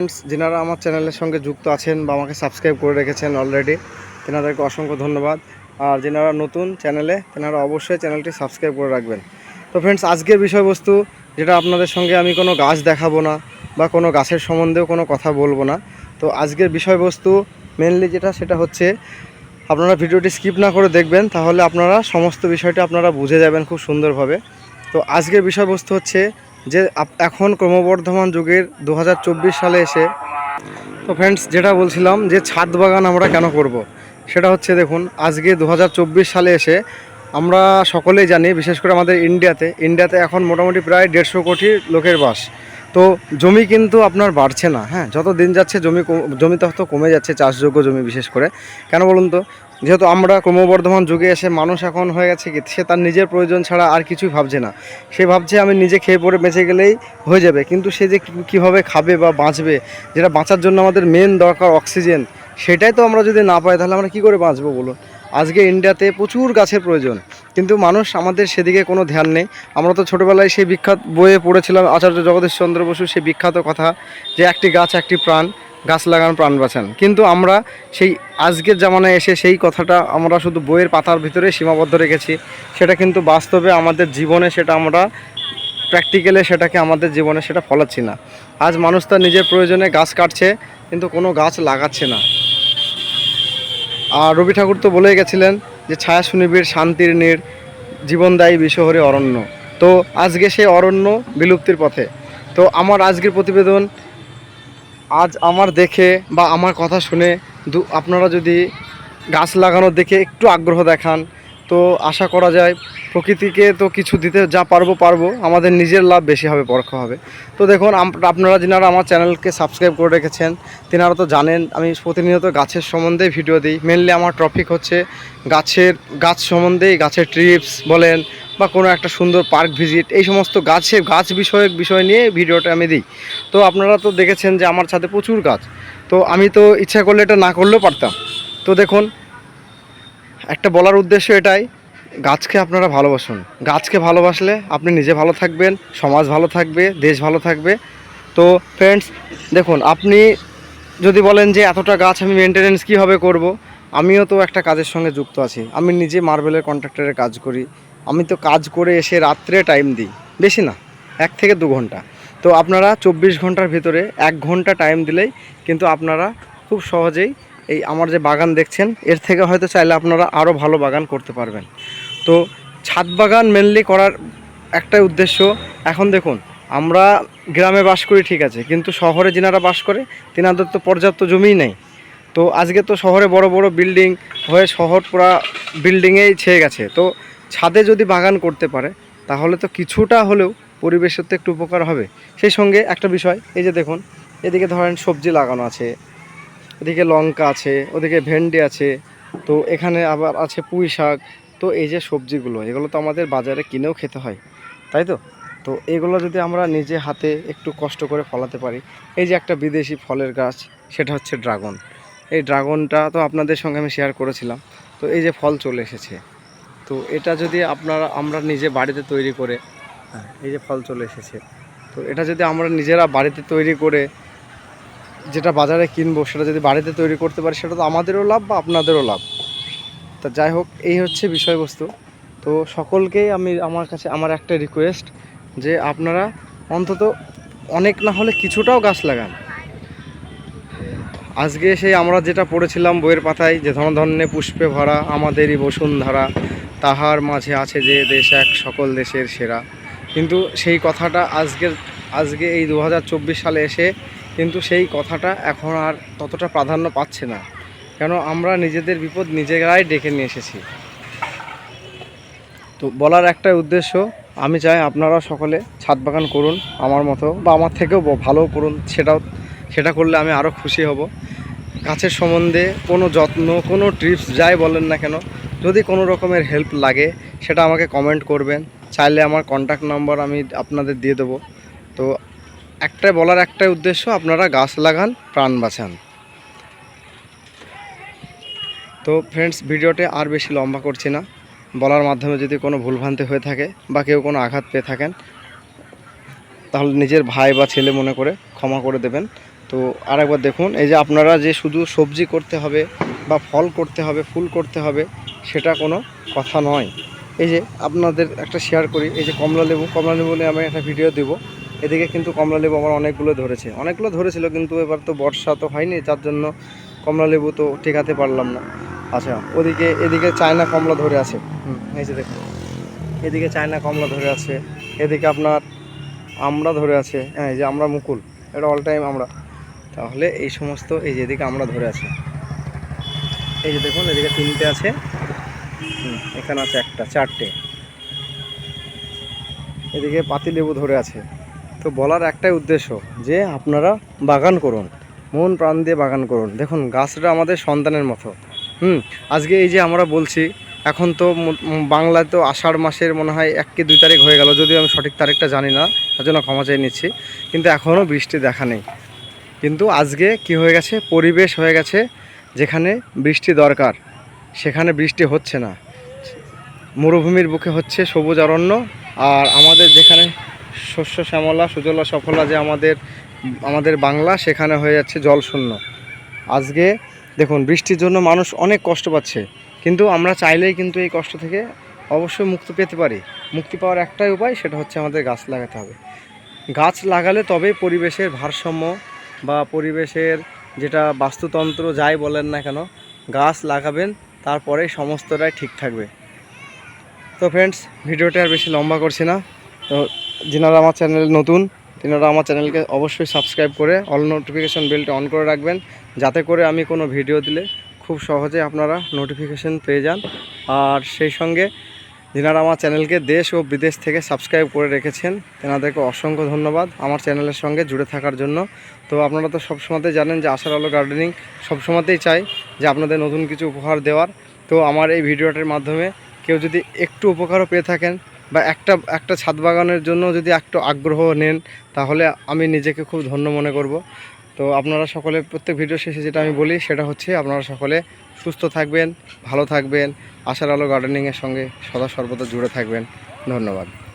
Friends যিনারা আমার চ্যানেলের সঙ্গে যুক্ত আছেন বা আমাকে সাবস্ক্রাইব করে রেখেছেন অলরেডি তেনাদেরকে অসংখ্য ধন্যবাদ। আর যিনারা নতুন চ্যানেলে, তেনারা অবশ্যই চ্যানেলটি সাবস্ক্রাইব করে রাখবেন। তো ফ্রেন্ডস আজকের বিষয়বস্তু, যেটা আপনাদের সঙ্গে আমি কোনো গাছ দেখাবো না বা কোনো গাছের সম্বন্ধেও কোনো কথা বলব না। তো আজকের বিষয়বস্তু মেনলি যেটা, সেটা হচ্ছে, আপনারা ভিডিওটি স্কিপ না করে দেখবেন, তাহলে আপনারা সমস্ত বিষয়টা আপনারা বুঝে যাবেন খুব সুন্দরভাবে। তো আজকের বিষয়বস্তু হচ্ছে যে এখন ক্রমবর্ধমান যুগের দু হাজার চব্বিশ সালে এসে, তো ফ্রেন্ডস যেটা বলছিলাম যে ছাদ বাগান আমরা কেন করব। সেটা হচ্ছে দেখুন, আজকে দু হাজার চব্বিশ সালে এসে আমরা সকলেই জানি, বিশেষ করে আমাদের ইন্ডিয়াতে ইন্ডিয়াতে এখন মোটামুটি প্রায় দেড়শো কোটি লোকের বাস তো জমি কিন্তু আপনার বাড়ছে না হ্যাঁ যত দিন যাচ্ছে জমি জমি তত কমে যাচ্ছে, চাষযোগ্য জমি বিশেষ করে কেন বলুন তো যেহেতু আমরা ক্রমবর্ধমান যুগে এসে মানুষ এখন হয়ে গেছে কি, সে তার নিজের প্রয়োজন ছাড়া আর কিছুই ভাবছে না। সে ভাবছে আমি নিজে খেয়ে পরে বেঁচে গেলেই হয়ে যাবে। কিন্তু সে যে কীভাবে খাবে বা বাঁচবে, যেটা বাঁচার জন্য আমাদের মেন দরকার অক্সিজেন সেটাই তো আমরা যদি না পাই, তাহলে আমরা কি করে বাঁচবো বলুন? আজকে ইন্ডিয়াতে প্রচুর গাছের প্রয়োজন। কিন্তু মানুষ আমাদের সেদিকে কোনো ধ্যান নেই। আমরা তো ছোটোবেলায় সেই বিখ্যাত বইয়ে পড়েছিলাম আচার্য জগদীশ চন্দ্র বসু সেই বিখ্যাত কথা যে, একটি গাছ, একটি প্রাণ, গাছ লাগান, প্রাণ বাঁচান। কিন্তু আমরা সেই আজকের জামানায় এসে সেই কথাটা আমরা শুধু বইয়ের পাতার ভিতরে সীমাবদ্ধ রেখেছি। সেটা কিন্তু বাস্তবে আমাদের জীবনে সেটা আমরা প্র্যাকটিক্যালে সেটাকে আমাদের জীবনে সেটা ফলাচ্ছি না। আজ মানুষ তার নিজের প্রয়োজনে গাছ কাটছে, কিন্তু কোনো গাছ লাগাচ্ছে না। আর রবি ঠাকুর তো বলেই গেছিলেন যে ছায়া সুনিবিড়, শান্তির নীড় জীবনদায়ী বিশ্বহরে অরণ্য। তো আজকে সেই অরণ্য বিলুপ্তির পথে। তো আমার আজকের প্রতিবেদন আজ আমার দেখে বা আমার কথা শুনে দু আপনারা যদি গাছ লাগানোর দেখে একটু আগ্রহ দেখান তো আশা করা যায় প্রকৃতিকে তো কিছু দিতে যা পারব পারব, আমাদের নিজের লাভ বেশি হবে, পরোক্ষ হবে। তো দেখুন আপনারা যিনারা আমার চ্যানেলকে সাবস্ক্রাইব করে রেখেছেন, তিনারা তো জানেন, আমি প্রতিনিয়ত গাছের সম্বন্ধে ভিডিও দিই। মেনলি আমার টপিক হচ্ছে গাছের, গাছ সম্বন্ধেই গাছের ট্রিপস বলেন, বা কোনো একটা সুন্দর পার্ক ভিজিট এই সমস্ত গাছের গাছ বিষয়ক বিষয় নিয়ে ভিডিওটা আমি দিই। তো আপনারা তো দেখেছেন যে আমার ছাদে প্রচুর গাছ। তো আমি তো ইচ্ছা করলে এটা না করলেও পারতাম। তো দেখুন একটা বলার উদ্দেশ্য এটাই, গাছকে আপনারা ভালোবাসুন। গাছকে ভালোবাসলে আপনি নিজে ভালো থাকবেন, সমাজ ভালো থাকবে, দেশ ভালো থাকবে। তো ফ্রেন্ডস দেখুন, আপনি যদি বলেন যে এতটা গাছ আমি মেনটেনেন্স কীভাবে করব, আমিও তো একটা কাজের সঙ্গে যুক্ত আছি। আমি নিজে মার্বেলের কন্ট্রাক্টরের কাজ করি। আমি তো কাজ করে এসে রাত্রে টাইম দিই। বেশি না, এক থেকে দু ঘণ্টা। তো আপনারা চব্বিশ ঘণ্টার ভিতরে এক ঘণ্টা টাইম দিলেই কিন্তু আপনারা খুব সহজেই এই আমার যে বাগান দেখছেন, এর থেকে হয়তো চাইলে আপনারা আরও ভালো বাগান করতে পারবেন। তো ছাদ বাগান মেনলি করার একটাই উদ্দেশ্য, এখন দেখুন, আমরা গ্রামে বাস করি, ঠিক আছে, কিন্তু শহরে যিনারা বাস করে, তিনাদের তো পর্যাপ্ত জমিই নেই। তো আজকে তো শহরে বড় বড় বিল্ডিং হয়ে শহর পুরা বিল্ডিংয়েই ছেয়ে গেছে। তো ছাদে যদি বাগান করতে পারে, তাহলে তো কিছুটা হলেও পরিবেশের তো একটু উপকার হবে। সেই সঙ্গে একটা বিষয়, এই যে দেখুন, এদিকে ধরেন সবজি লাগানো আছে এদিকে লঙ্কা আছে, ওদিকে ভেন্ডি আছে, তো এখানে আবার আছে পুঁই শাক। তো এই যে সবজিগুলো, এগুলো তো আমাদের বাজারে কিনেও খেতে হয়, তাই তো? তো এগুলো যদি আমরা নিজে হাতে একটু কষ্ট করে ফলাতে পারি, এই যে একটা বিদেশি ফলের গাছ, সেটা হচ্ছে ড্রাগন। এই ড্রাগনটা তো আপনাদের সঙ্গে আমি শেয়ার করেছিলাম, তো এই যে ফল চলে এসেছে। তো এটা যদি আপনারা, আমরা নিজে বাড়িতে তৈরি করে হ্যাঁ এই যে ফল চলে এসেছে, তো এটা যদি আমরা নিজেরা বাড়িতে তৈরি করে যেটা বাজারে কিনবো, সেটা যদি বাড়িতে তৈরি করতে পারি, সেটা তো আমাদেরও লাভ বা আপনাদেরও লাভ। তা যাই হোক, এই হচ্ছে বিষয়বস্তু। তো সকলকেই আমি আমার কাছে, আমার একটা রিকোয়েস্ট যে আপনারা অন্তত অনেক না হলে কিছুটাও গাছ লাগান। আজকে সেই আমরা যেটা পড়েছিলাম বইয়ের পাতায়, যে ধন ধন্যে পুষ্পে ভরা আমাদেরই বসুন্ধরা, তাহার মাঝে আছে যে দেশ এক, সকল দেশের সেরা। কিন্তু সেই কথাটা আজকের, আজকে এই দু হাজার চব্বিশ সালে এসে কিন্তু সেই কথাটা এখন আর ততটা প্রাধান্য পাচ্ছে না। কেন আমরা নিজেদের বিপদ নিজেরাই ডেকে নিয়ে এসেছি। তো বলার একটা উদ্দেশ্য, আমি চাই আপনারা সকলে ছাদ বাগান করুন আমার মতো বা আমার থেকেও ভালো করুন, সেটাও, সেটা করলে আমি আরও খুশি হব। গাছের সম্বন্ধে কোনো যত্ন, কোনো ট্রিপস যাই বলেন না কেন, যদি কোনো রকমের হেল্প লাগে, সেটা আমাকে কমেন্ট করবেন। চাইলে আমার কন্ট্যাক্ট নাম্বার আমি আপনাদের দিয়ে দেবো। তো একটাই বলার একটাই উদ্দেশ্য, আপনারা গাছ লাগান, প্রাণ বাঁচান। তো ফ্রেন্ডস ভিডিওটি আর বেশি লম্বা করছি না। বলার মাধ্যমে যদি কোনো ভুলভ্রান্তি হয়ে থাকে বা কেউ কোনো আঘাত পেয়ে থাকেন, তাহলে নিজের ভাই বা ছেলে মনে করে ক্ষমা করে দেবেন। তো আরেকবার দেখুন, এই যে আপনারা যে শুধু সবজি করতে হবে বা ফল করতে হবে, ফুল করতে হবে, সেটা কোনো কথা নয়। এই যে আপনাদের একটা শেয়ার করি, এই যে কমলা লেবু কমলা লেবু নিয়ে আমি একটা ভিডিও দেবো। এদিকে কিন্তু কমলা লেবু আমার অনেকগুলো ধরেছে। অনেকগুলো ধরেছিল কিন্তু এবার তো বর্ষা তো হয়নি যার জন্য কমলা লেবু তো টেকাতে পারলাম না। আচ্ছা ওদিকে, এদিকে চায়না কমলা ধরে আছে। হুম, এই যে দেখুন। এদিকে চায়না কমলা ধরে আছে, এদিকে আপনার আমরা ধরে আছে হ্যাঁ এই যে আমরা মুকুল, এটা অল টাইম আমরা। তাহলে এই সমস্ত, এই যে এদিকে আমরা ধরে আছে। এই যে দেখুন, এদিকে তিনটে আছে। এখানে আছে একটা, চারটে। এদিকে পাতিলেবু ধরে আছে। তো বলার একটাই উদ্দেশ্য যে আপনারা বাগান করুন, মন প্রাণ দিয়ে বাগান করুন। দেখুন, গাছটা আমাদের সন্তানের মতো। হুম, আজকে এই যে আমরা বলছি, এখন তো বাংলায় তো আষাঢ় মাসের মনে হয় এক কি দুই তারিখ হয়ে গেল, যদিও আমি সঠিক তারিখটা জানি না, তার জন্য ক্ষমা চেয়ে নিচ্ছি। কিন্তু এখনও বৃষ্টি দেখা নেই। কিন্তু আজকে কি হয়ে গেছে? পরিবেশ হয়ে গেছে যেখানে বৃষ্টি দরকার, সেখানে বৃষ্টি হচ্ছে না। মরুভূমির বুকে হচ্ছে সবুজ অরণ্য, আর আমাদের যেখানে শস্য শ্যামলা, সুজলা, সফলা যে আমাদের আমাদের বাংলা, সেখানে হয়ে যাচ্ছে জল শূন্য আজকে দেখুন, বৃষ্টির জন্য মানুষ অনেক কষ্ট পাচ্ছে, কিন্তু আমরা চাইলেই কিন্তু এই কষ্ট থেকে অবশ্যই মুক্তি পেতে পারি। মুক্তি পাওয়ার একটাই উপায়, সেটা হচ্ছে আমাদের গাছ লাগাতে হবে। গাছ লাগালে তবেই পরিবেশের ভারসাম্য বা পরিবেশের যেটা বাস্তুতন্ত্র, যাই বলেন না কেন, গাছ লাগাবেন, তারপরেই সমস্তটাই ঠিক থাকবে। তো ফ্রেন্ডস ভিডিওটা আর বেশি লম্বা করছি না। তো যিনারা আমার চ্যানেল নতুন, তিনারা আমার চ্যানেলকে অবশ্যই সাবস্ক্রাইব করে অল নোটিফিকেশান বেলটা অন করে রাখবেন, যাতে করে আমি কোনো ভিডিও দিলে খুব সহজে আপনারা নোটিফিকেশন পেয়ে যান। আর সেই সঙ্গে যিনারা আমার চ্যানেলকে দেশ ও বিদেশ থেকে সাবস্ক্রাইব করে রেখেছেন, তেনাদেরকে অসংখ্য ধন্যবাদ আমার চ্যানেলের সঙ্গে জুড়ে থাকার জন্য। তো আপনারা তো সবসময়তেই জানেন যে আশার আলো গার্ডেনিং সবসময়তেই চাই যে আপনাদের নতুন কিছু উপহার দেওয়ার। তো আমার এই ভিডিওটার মাধ্যমে কেউ যদি একটু উপকারও পেয়ে থাকেন বা একটা একটা ছাদ বাগানের জন্য যদি একটু আগ্রহ নেন, তাহলে আমি নিজেকে খুব ধন্য মনে করব। তো আপনারা সকলে প্রত্যেক ভিডিও শেষে যেটা আমি বলি, সেটা হচ্ছে আপনারা সকলে সুস্থ থাকবেন, ভালো থাকবেন, আশার আলো গার্ডেনিংয়ের সঙ্গে সদা সর্বদা জুড়ে থাকবেন। ধন্যবাদ।